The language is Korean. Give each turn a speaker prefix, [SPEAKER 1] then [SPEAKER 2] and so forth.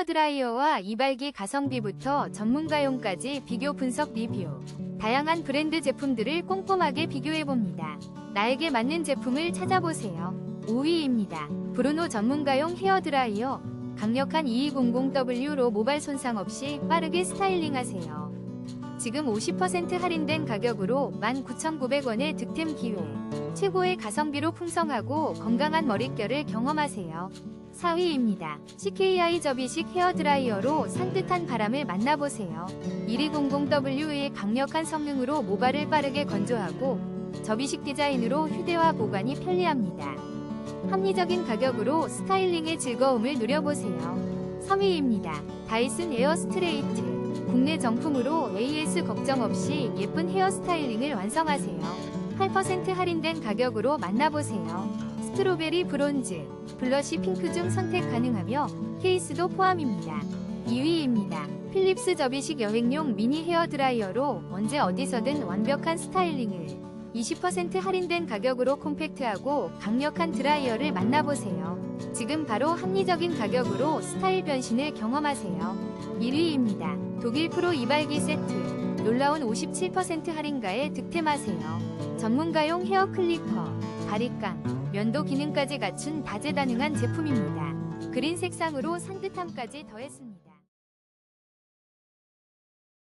[SPEAKER 1] 헤어드라이어와 이발기 가성비부터 전문가용까지 비교 분석 리뷰. 다양한 브랜드 제품들을 꼼꼼하게 비교해봅니다. 나에게 맞는 제품을 찾아보세요. 5위입니다. 브루노 전문가용 헤어드라이어. 강력한 2200W로 모발 손상 없이 빠르게 스타일링하세요. 지금 50% 할인된 가격으로 19,900원의 득템 기회. 최고의 가성비로 풍성하고 건강한 머릿결을 경험하세요. 4위입니다. CKI 접이식 헤어드라이어로 산뜻한 바람을 만나보세요. 1200W의 강력한 성능으로 모발을 빠르게 건조하고 접이식 디자인으로 휴대와 보관이 편리합니다. 합리적인 가격으로 스타일링의 즐거움을 누려보세요. 3위입니다. 다이슨 에어 스트레이트. 국내 정품으로 AS 걱정 없이 예쁜 헤어 스타일링을 완성하세요. 8% 할인된 가격으로 만나보세요. 스트로베리 브론즈, 블러쉬 핑크 중 선택 가능하며 케이스도 포함입니다. 2위입니다. 필립스 접이식 여행용 미니 헤어 드라이어로 언제 어디서든 완벽한 스타일링을 20% 할인된 가격으로 콤팩트하고 강력한 드라이어를 만나보세요. 지금 바로 합리적인 가격으로 스타일 변신을 경험하세요. 1위입니다. 독일 프로 이발기 세트. 놀라운 57% 할인가에 득템하세요. 전문가용 헤어 클리퍼, 바리깡, 면도 기능까지 갖춘 다재다능한 제품입니다. 그린 색상으로 산뜻함까지 더했습니다.